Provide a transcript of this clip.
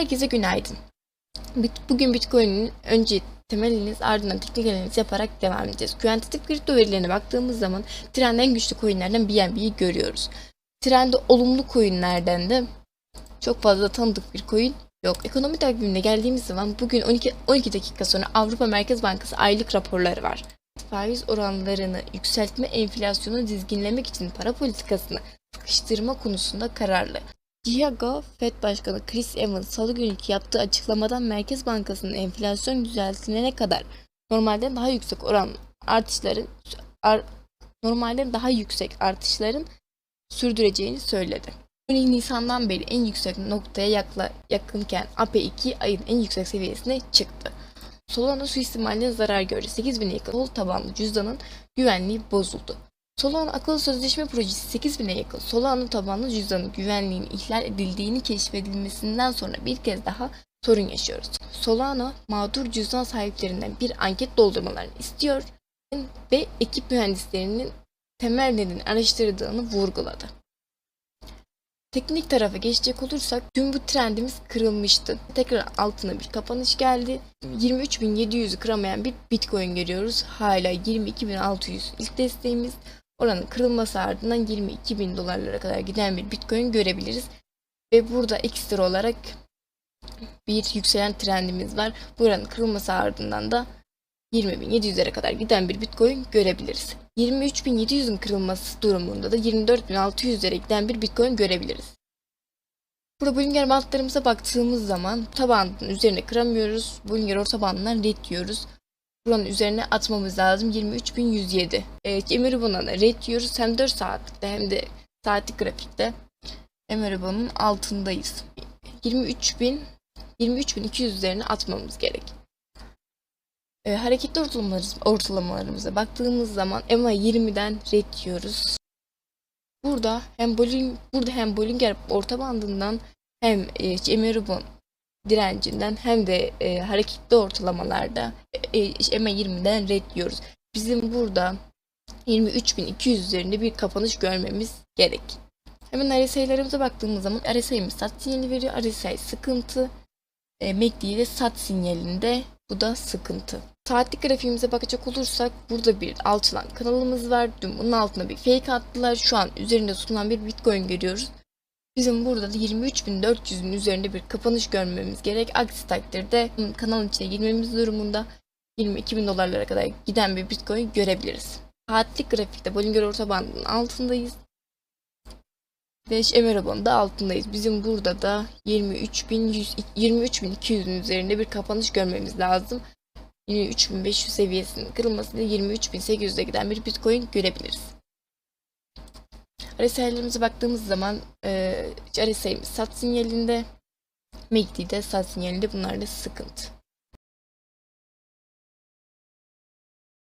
Herkese günaydın. Bugün Bitcoin'in önce temel analiz ardından teknik analiz yaparak devam edeceğiz. Kuantitatif kripto verilerine baktığımız zaman trendin en güçlü coinlerden BNB'yi görüyoruz. Trende olumlu coinlerden de çok fazla tanıdık bir coin yok. Ekonomi takvimine geldiğimiz zaman bugün 12, 12 dakika sonra Avrupa Merkez Bankası aylık raporları var. Faiz oranlarını yükseltme enflasyonu dizginlemek için para politikasını sıkıştırma konusunda kararlı. Diego Fed Başkanı Chris Evans salı günkü yaptığı açıklamadan Merkez Bankası'nın enflasyon düzeltilene kadar normalden daha yüksek oran artışların ar, normalden daha yüksek artışların sürdüreceğini söyledi. 12 Nisan'dan beri en yüksek noktaya yakla, yakınken AP2 ayın en yüksek seviyesine çıktı. Solana suistimaline zarar gördü. 8000'e yakın sol tabanlı cüzdanın güvenliği bozuldu. Solana akıllı sözleşme projesi 8000'e yakın Solana tabanlı cüzdanın güvenliğinin ihlal edildiğini keşfedilmesinden sonra bir kez daha sorun yaşıyoruz. Solana mağdur cüzdan sahiplerinden bir anket doldurmalarını istiyor ve ekip mühendislerinin temel nedeni araştırdığını vurguladı. Teknik tarafa geçecek olursak dün bu trendimiz kırılmıştı. Tekrar altına bir kapanış geldi. 23.700'ü kıramayan bir Bitcoin görüyoruz. Hala 22.600 ilk desteğimiz. Oranın kırılması ardından 22.000 dolarlara kadar giden bir Bitcoin görebiliriz. Ve burada ekstra olarak bir yükselen trendimiz var. Buranın kırılması ardından da 20.700'lere kadar giden bir Bitcoin görebiliriz. 23.700'ün kırılması durumunda da 24.600'lere giden bir Bitcoin görebiliriz. Burada Bollinger bantlarımıza baktığımız zaman tabanın üzerine kıramıyoruz. Bollinger orta bandından red diyoruz. Buranın üzerine atmamız lazım. 23.107. Evet, Emeribon'a da red diyoruz. Hem 4 saatlikte hem de saatlik grafikte Emeribon'un altındayız. 23.000 23.200 üzerine atmamız gerek. E, hareketli ortalamalarımız, ortalamalarımıza baktığımız zaman EMA 20'den red diyoruz. Burada hem Bolling, burada hem Bollinger orta bandından hem e, Emeribon direncinden hem de e, hareketli ortalamalarda e, EMA 20'den red diyoruz. Bizim burada 23.200 üzerinde bir kapanış görmemiz gerek. Hemen RSI'larımıza baktığımız zaman RSI'miz sat sinyali veriyor. RSI sıkıntı. E, MACD de sat sinyalinde bu da sıkıntı. Saatlik grafiğimize bakacak olursak burada bir alçalan kanalımız var. Dün bunun altına bir fake attılar. Şu an üzerinde tutulan bir bitcoin görüyoruz. Bizim burada da 23.400'ün üzerinde bir kapanış görmemiz gerek. Aksi takdirde kanalın içine girmemiz durumunda 22.000 dolarlara kadar giden bir bitcoin görebiliriz. Saatlik grafikte Bollinger orta bandının altındayız. Ve Emerabon'un da altındayız. Bizim burada da 23.100 23.200'ün üzerinde bir kapanış görmemiz lazım. 23.500 seviyesinin kırılmasıyla 23.800'e giden bir Bitcoin görebiliriz. RSI'lerimize baktığımız zaman e, RSI'miz sat sinyalinde, MACD'de sat sinyalinde bunlar da sıkıntı.